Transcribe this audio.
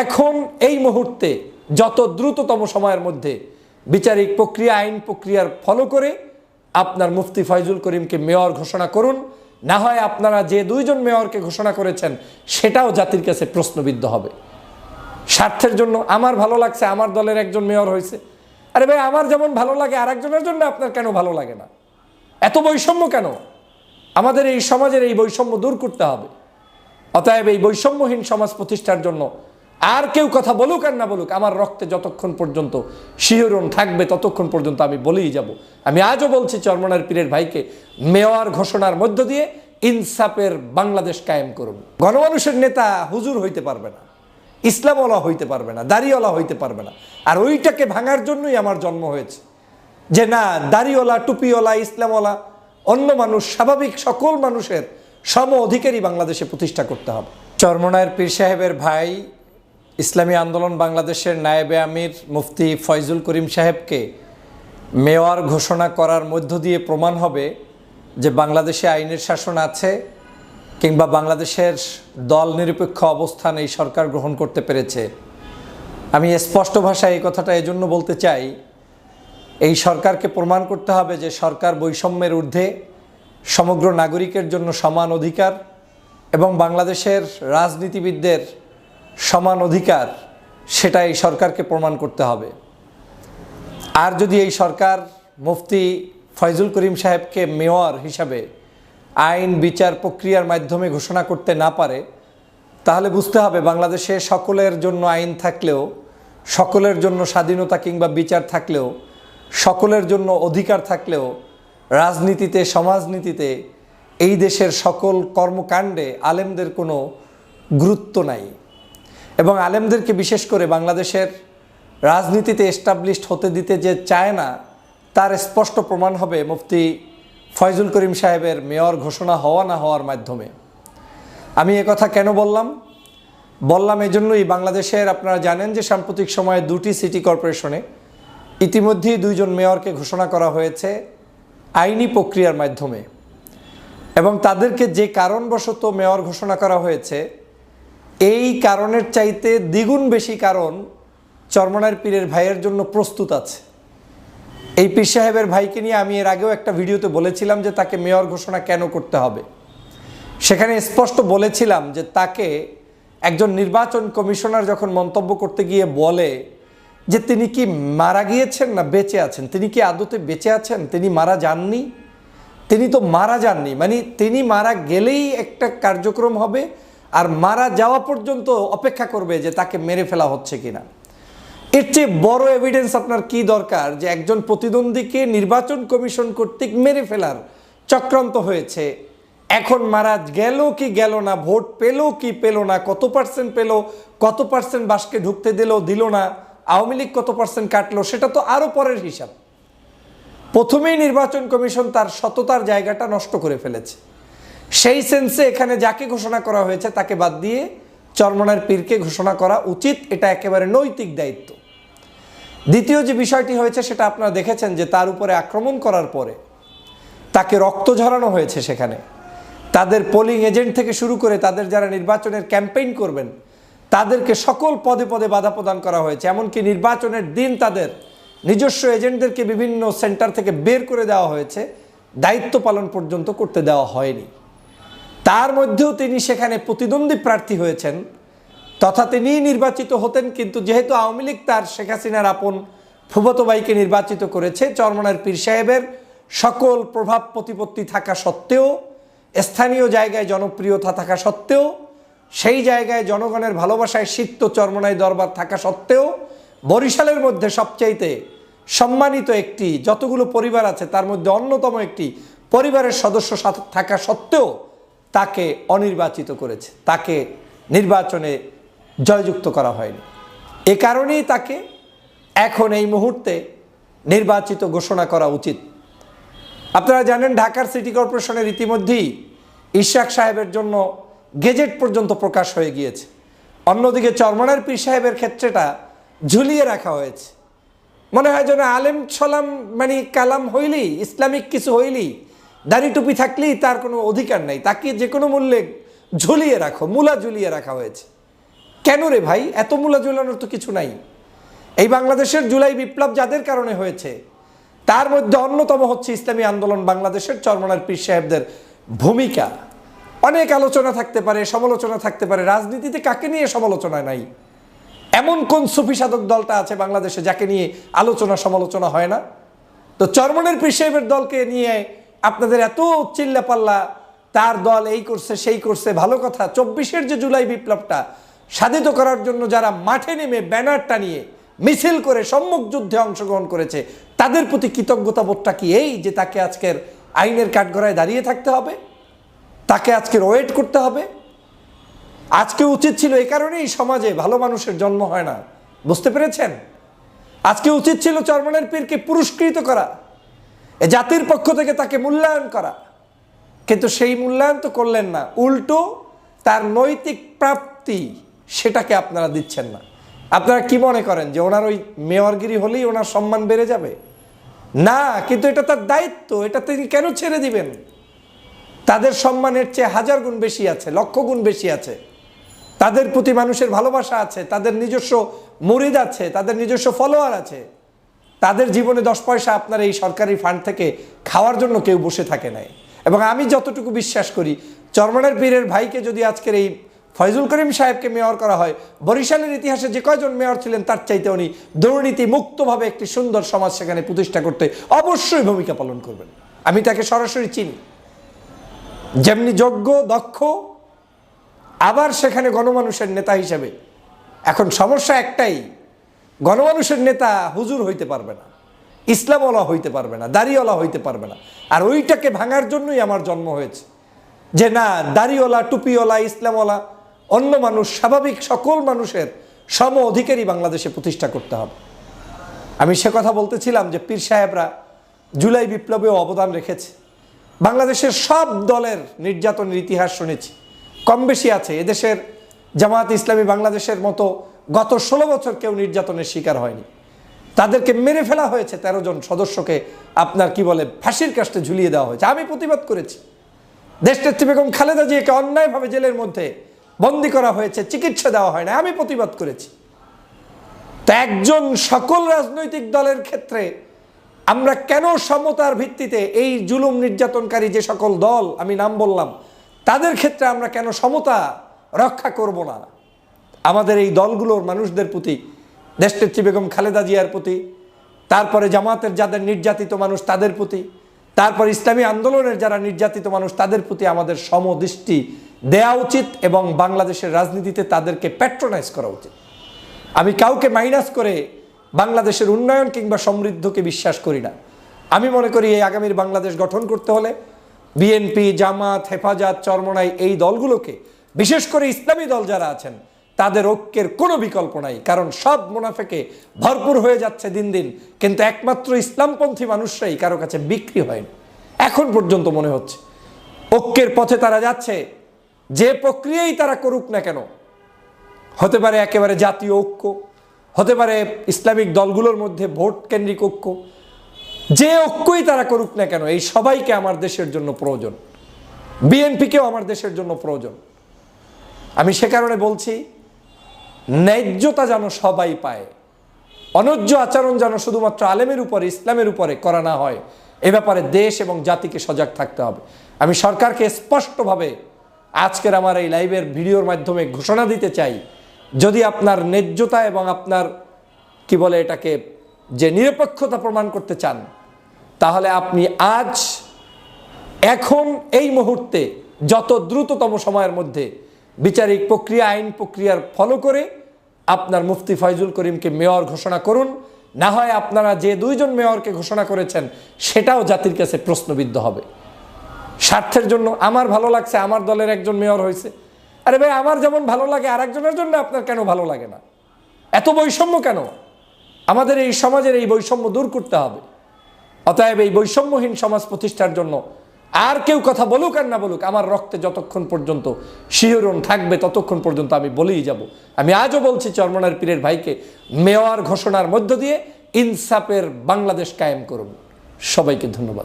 এখন এই মুহূর্তে যত দ্রুততম সময়ের মধ্যে বিচারিক প্রক্রিয়া, আইন প্রক্রিয়ার ফলো করে আপনার মুফতি ফয়জুল করিমকে মেয়র ঘোষণা করুন। না হয় আপনারা যে দুইজন মেয়রকে ঘোষণা করেছেন, সেটাও জাতির কাছে প্রশ্নবিদ্ধ হবে। স্বার্থের জন্য আমার ভালো লাগছে, আমার দলের একজন মেয়র হয়েছে। আরে ভাই, আমার যেমন ভালো লাগে আর একজনের জন্য আপনার কেন ভালো লাগে না? এত বৈষম্য কেন? আমাদের এই সমাজের এই বৈষম্য দূর করতে হবে। অতএব এই বৈষম্যহীন সমাজ প্রতিষ্ঠার জন্য আর কেউ কথা বলুক আর না বলুক, আমার রক্তে যতক্ষণ পর্যন্ত শিহরণ থাকবে ততক্ষণ পর্যন্ত আমি বলেই যাব। আমি আজও বলছি চরমনার পীরের ভাইকে, মেয়র ঘোষণার মধ্য দিয়ে ইনসাফের বাংলাদেশ কায়েম করুন। গণমানুষের নেতা হুজুর হইতে পারবে না, ইসলামওয়ালা হইতে পারবে না, দাড়িওয়ালা হইতে পারবে না। আর ওইটাকে ভাঙার জন্যই আমার জন্ম হয়েছে। যে না, দাড়িওয়ালা, টুপিওয়ালা, ইসলামওয়ালা, অন্য মানুষ, স্বাভাবিক সকল মানুষের সম অধিকারী বাংলাদেশে প্রতিষ্ঠা করতে হবে। চরমনায়ের পীর সাহেবের ভাই ইসলামী আন্দোলন বাংলাদেশের নায়েবে আমির মুফতি ফয়জুল করিম সাহেবকে মেয়র ঘোষণা করার মধ্য দিয়ে প্রমাণ হবে যে বাংলাদেশে আইনের শাসন আছে কিংবা বাংলাদেশের দল নিরপেক্ষ অবস্থান এই সরকার গ্রহণ করতে পেরেছে। আমি স্পষ্ট ভাষায় এই কথাটা এজন্য বলতে চাই, এই সরকারকে প্রমাণ করতে হবে যে সরকার বৈষম্যের ঊর্ধ্বে সমগ্র নাগরিকের জন্য সমান অধিকার এবং বাংলাদেশের রাজনীতিবিদদের সমান অধিকার সেটা এই সরকারকে প্রমাণ করতে হবে। আর যদি এই সরকার মুফতি ফয়জুল করিম সাহেবকে মেয়র হিসাবে আইন, বিচার প্রক্রিয়ার মাধ্যমে ঘোষণা করতে না পারে, তাহলে বুঝতে হবে বাংলাদেশে সকলের জন্য আইন থাকলেও, সকলের জন্য স্বাধীনতা কিংবা বিচার থাকলেও, সকলের জন্য অধিকার থাকলেও, রাজনীতিতে, সমাজনীতিতে এই দেশের সকল কর্মকাণ্ডে আলেমদের কোনো গুরুত্ব নাই। এবং আলেমদেরকে বিশেষ করে বাংলাদেশের রাজনীতিতে এস্টাবলিশড হতে দিতে যে চায় না, তার স্পষ্ট প্রমাণ হবে মুফতি ফয়জুল করিম সাহেবের মেয়র ঘোষণা হওয়া না হওয়ার মাধ্যমে। আমি কথা কেন বললাম? বললাম এজন্যই বাংলাদেশের আপনারা জানেন যে সাম্প্রতিক সময়ে দুটি সিটি কর্পোরেশনে ইতিমধ্যেই দুইজন মেয়রকে ঘোষণা করা হয়েছে আইনি প্রক্রিয়ার মাধ্যমে এবং তাদেরকে যে কারণবশত মেয়র ঘোষণা করা হয়েছে এই কারণের চাইতে দ্বিগুণ বেশি কারণ চরমনার পীরের ভাইয়ের জন্য প্রস্তুত আছে। এই পীর সাহেবের ভাইকে নিয়ে আমি এর আগেও একটা ভিডিওতে বলেছিলাম যে তাকে মেয়র ঘোষণা কেন করতে হবে। সেখানে স্পষ্ট বলেছিলাম যে তাকে একজন নির্বাচন কমিশনার যখন মন্তব্য করতে গিয়ে বলে যে তিনি কি মারা গিয়েছেন না বেঁচে আছেন, তিনি কি আদতে বেঁচে আছেন, তিনি মারা যাননি? তিনি তো মারা যাননি মানে তিনি মারা গেলেই একটা কার্যক্রম হবে আর মারা যাওয়া পর্যন্ত অপেক্ষা করবে যে তাকে মেরে ফেলা হচ্ছে কিনা। এর চেয়ে বড় এভিডেন্স আপনার কি দরকার যে একজন প্রতিদ্বন্দ্বীকে নির্বাচন কমিশন কর্তৃক মেরে ফেলার চক্রান্ত হয়েছে? এখন মারা গেল কি গেল না, ভোট পেল কি পেল না, কত পার্সেন্ট পেল, কত পার্সেন্ট বাসকে ঢুকতে দিল দিল না, আওয়ামী লীগ কত পার্সেন্ট কাটলো, সেটা তো আরও পরের হিসাব। প্রথমেই নির্বাচন কমিশন তার সততার জায়গাটা নষ্ট করে ফেলেছে। সেই সেন্সে এখানে যাকে ঘোষণা করা হয়েছে তাকে বাদ দিয়ে চরমনার পীরকে ঘোষণা করা উচিত, এটা একেবারে নৈতিক দায়িত্ব। দ্বিতীয় যে বিষয়টি হয়েছে সেটা আপনারা দেখেছেন যে তার উপরে আক্রমণ করার পরে তাকে রক্ত ঝরানো হয়েছে সেখানে। তাদের পোলিং এজেন্ট থেকে শুরু করে তাদের যারা নির্বাচনের ক্যাম্পেইন করবেন, তাদেরকে সকল পদে পদে বাধা প্রদান করা হয়েছে। এমনকি নির্বাচনের দিন তাদের নিজস্ব এজেন্টদেরকে বিভিন্ন সেন্টার থেকে বের করে দেওয়া হয়েছে। দায়িত্ব পালন পর্যন্ত করতে দেওয়া হয়নি। তার মধ্যেও তিনি সেখানে প্রতিদ্বন্দ্বী প্রার্থী হয়েছেন। তথা তিনিই নির্বাচিত হতেন, কিন্তু যেহেতু আওয়ামী লীগ তার শেখ হাসিনার আপন ফুবতো ভাইকে নির্বাচিত করেছে, চরমনার পীর সাহেবের সকল প্রভাব প্রতিপত্তি থাকা সত্ত্বেও, স্থানীয় জায়গায় জনপ্রিয়তা থাকা সত্ত্বেও, সেই জায়গায় জনগণের ভালোবাসায় সিক্ত চরমনায় দরবার থাকা সত্ত্বেও, বরিশালের মধ্যে সবচাইতে সম্মানিত একটি যতগুলো পরিবার আছে, তার মধ্যে অন্যতম একটি পরিবারের সদস্য থাকা সত্ত্বেও তাকে অনির্বাচিত করেছে। তাকে নির্বাচনে জয়যুক্ত করা হয়নি। এ কারণেই তাকে এখন এই মুহূর্তে নির্বাচিত ঘোষণা করা উচিত। আপনারা জানেন, ঢাকার সিটি কর্পোরেশনের ইতিমধ্যেই ইশাক সাহেবের জন্য গেজেট পর্যন্ত প্রকাশ হয়ে গিয়েছে। অন্যদিকে চরমনার পীর সাহেবের ক্ষেত্রেটা ঝুলিয়ে রাখা হয়েছে। মনে হয় যেন আলেম সলাম মানে কালাম হইলেই, ইসলামিক কিছু হইলেই দাড়ি টুপি থাকলেই তার কোনো অধিকার নাই। তাকে যে কোনো মূল্যে ঝুলিয়ে রাখো, মূলা ঝুলিয়ে রাখা হয়েছে। কেন রে ভাই? এত মূলা ঝুলানোর তো কিছু নাই। এই বাংলাদেশের জুলাই বিপ্লব যাদের কারণে হয়েছে, তার মধ্যে অন্যতম হচ্ছে ইসলামী আন্দোলন বাংলাদেশের চরমনার পীর সাহেবদের ভূমিকা। অনেক আলোচনা থাকতে পারে, সমালোচনা থাকতে পারে, রাজনীতিতে কাকে নিয়ে সমালোচনা নাই? এমন কোন সুফি সাধক দলটা আছে বাংলাদেশে যাকে নিয়ে আলোচনা সমালোচনা হয় না? তো চরমনের পীর সাহেবের দলকে নিয়ে আপনাদের এত চিল্লা পাল্লা তার দল এই করছে, সেই করছে, ভালো কথা। চব্বিশের যে জুলাই বিপ্লবটা, সাধিত করার জন্য যারা মাঠে নেমে ব্যানার টানিয়ে মিছিল করে সম্মুখ যুদ্ধে অংশগ্রহণ করেছে, তাদের প্রতি কৃতজ্ঞতা বোধটা কি এই যে তাকে আজকের আইনের কাঠগড়ায় দাঁড়িয়ে থাকতে হবে? তাকে আজকের ওয়েট করতে হবে? আজকে উচিত ছিল এই কারণেই সমাজে ভালো মানুষের জন্ম হয় না। বুঝতে পেরেছেন? আজকে উচিত ছিল চরমনের পীরকে পুরস্কৃত করা। এ জাতির পক্ষ থেকে তাকে মূল্যায়ন করা। কিন্তু সেই মূল্যায়ন তো করলেন না। উল্টো তার নৈতিক প্রাপ্তি সেটাকে আপনারা দিচ্ছেন না। আপনারা কি মনে করেন যে ওনার ওই মেয়রগিরি হলেই ওনার সম্মান বেড়ে যাবে? না, কিন্তু এটা তার দায়িত্ব। এটা তিনি কেন ছেড়ে দিবেন? তাদের সম্মানের চেয়ে হাজার গুণ বেশি আছে, লক্ষ গুণ বেশি আছে। তাদের প্রতি মানুষের ভালোবাসা আছে, তাদের নিজস্ব মুরিদ আছে, তাদের নিজস্ব ফলোয়ার আছে। তাদের জীবনে দশ পয়সা আপনার এই সরকারি ফান্ড থেকে খাওয়ার জন্য কেউ বসে থাকে নাই। এবং আমি যতটুকু বিশ্বাস করি, চরমনের পীরের ভাইকে যদি আজকের এই ফয়জুল করিম সাহেবকে মেয়র করা হয়, বরিশালের ইতিহাসে যে কয়জন মেয়র ছিলেন তার চাইতে উনি দুর্নীতি মুক্তভাবে একটি সুন্দর সমাজ সেখানে প্রতিষ্ঠা করতে অবশ্যই ভূমিকা পালন করবেন। আমি তাকে সরাসরি চিনি। যেমনি যোগ্য, দক্ষ, আবার সেখানে গণমানুষের নেতা হিসেবে। এখন সমস্যা একটাই গণমানুষের নেতা হুজুর হইতে পারবে না, ইসলামওয়ালা হইতে পারবে না, দাড়িওয়ালা হইতে পারবে না। আর ওইটাকে ভাঙার জন্যই আমার জন্ম হয়েছে। যে না, দাড়িওয়ালা, টুপিওয়ালা, ইসলামওয়ালা, অন্য মানুষ, স্বাভাবিক সকল মানুষের সম অধিকারী বাংলাদেশে প্রতিষ্ঠা করতে হবে। আমি সে কথা বলতেছিলাম যে পীর সাহেবরা জুলাই বিপ্লবেও অবদান রেখেছে। বাংলাদেশের সব দলের নির্যাতনের ইতিহাস শুনেছি। কম বেশি আছে। এদেশের জামাত ইসলামী বাংলাদেশের মতো গত ষোলো বছর কেউ নির্যাতনের শিকার হয়নি। তাদেরকে মেরে ফেলা হয়েছে তেরো জন সদস্যকে আপনার কি বলে ফাঁসির কাস্টে ঝুলিয়ে দেওয়া হয়েছে। আমি প্রতিবাদ করেছি। দেশনেত্রী বেগম খালেদা জিয়াকে অন্যায়ভাবে জেলের মধ্যে বন্দি করা হয়েছে, চিকিৎসা দেওয়া হয় না আমি প্রতিবাদ করেছি। তা একজন সকল রাজনৈতিক দলের ক্ষেত্রে আমরা কেন সমতার ভিত্তিতে এই জুলুম নির্যাতনকারী যে সকল দল, আমি নাম বললাম, তাদের ক্ষেত্রে আমরা কেন সমতা রক্ষা করব না? আমাদের এই দলগুলোর মানুষদের প্রতি দেশনেত্রী বেগম খালেদা জিয়ার প্রতি, তারপরে জামাতের যাদের নির্যাতিত মানুষ তাদের প্রতি, তারপর ইসলামী আন্দোলনের যারা নির্যাতিত মানুষ তাদের প্রতি আমাদের সমদৃষ্টি দেয়া উচিত এবং বাংলাদেশের রাজনীতিতে তাদেরকে প্যাট্রোনাইজ করা উচিত। আমি কাউকে মাইনাস করে বাংলাদেশের উন্নয়ন কিংবা সমৃদ্ধকে বিশ্বাস করি না। আমি মনে করি এই আগামীর বাংলাদেশ গঠন করতে হলে বিএনপি, জামাত, হেফাজত, চরমনাই এই দলগুলোকে, বিশেষ করে ইসলামী দল যারা আছেন তাদের ঐক্যের কোনো বিকল্প নাই, কারণ সব মুনাফেকে ভরপুর হয়ে যাচ্ছে দিন দিন। কিন্তু একমাত্র ইসলামপন্থী মানুষরাই কারও কাছে বিক্রি হয়নি এখন পর্যন্ত মনে হচ্ছে, ঐক্যের পথে তারা যাচ্ছে, যে প্রক্রিয়াই তারা করুক না কেন। হতে পারে একেবারে জাতীয় ঐক্য, হতে পারে ইসলামিক দলগুলোর মধ্যে ভোট কেন্দ্রিক ঐক্য। যে ঐক্যই তারা করুক না কেন, এই সবাইকে আমার দেশের জন্য প্রয়োজন। বিএনপিকেও আমার দেশের জন্য প্রয়োজন। আমি সে কারণে বলছি ন্যায্যতা যেন সবাই পায়। অনৈজ্য আচরণ যেন শুধুমাত্র আলেমের উপরে, ইসলামের উপরে করা না হয়, এ ব্যাপারে দেশ এবং জাতিকে সজাগ থাকতে হবে। আমি সরকারকে স্পষ্টভাবে আজকের আমার এই লাইভের ভিডিওর মাধ্যমে ঘোষণা দিতে চাই, যদি আপনার ন্যায্যতা এবং আপনার, কি বলে এটাকে, যে নিরপেক্ষতা প্রমাণ করতে চান, তাহলে আপনি আজ, এখন, এই মুহূর্তে, যত দ্রুততম সময়ের মধ্যে বিচারিক প্রক্রিয়া, আইন প্রক্রিয়ার ফলো করে আপনার মুফতি ফয়জুল করিমকে মেয়র ঘোষণা করুন। না হয় আপনারা যে দুইজন মেয়রকে ঘোষণা করেছেন, সেটাও জাতির কাছে প্রশ্নবিদ্ধ হবে। স্বার্থের জন্য আমার ভালো লাগছে, আমার দলের একজন মেয়র হয়েছে। আরে ভাই, আমার যেমন ভালো লাগে আর একজনের জন্য আপনার কেন ভালো লাগে না? এত বৈষম্য কেন? আমাদের এই সমাজের এই বৈষম্য দূর করতে হবে। অতএব এই বৈষম্যহীন সমাজ প্রতিষ্ঠার জন্য আর কেউ কথা বলুক আর না বলুক, আমার রক্তে যতক্ষণ পর্যন্ত শিহরণ থাকবে ততক্ষণ পর্যন্ত আমি বলেই যাব। আমি আজও বলছি চরমনার পীরের ভাইকে, মেয়র ঘোষণার মধ্য দিয়ে ইনসাফের বাংলাদেশ কায়েম করুন। সবাইকে ধন্যবাদ।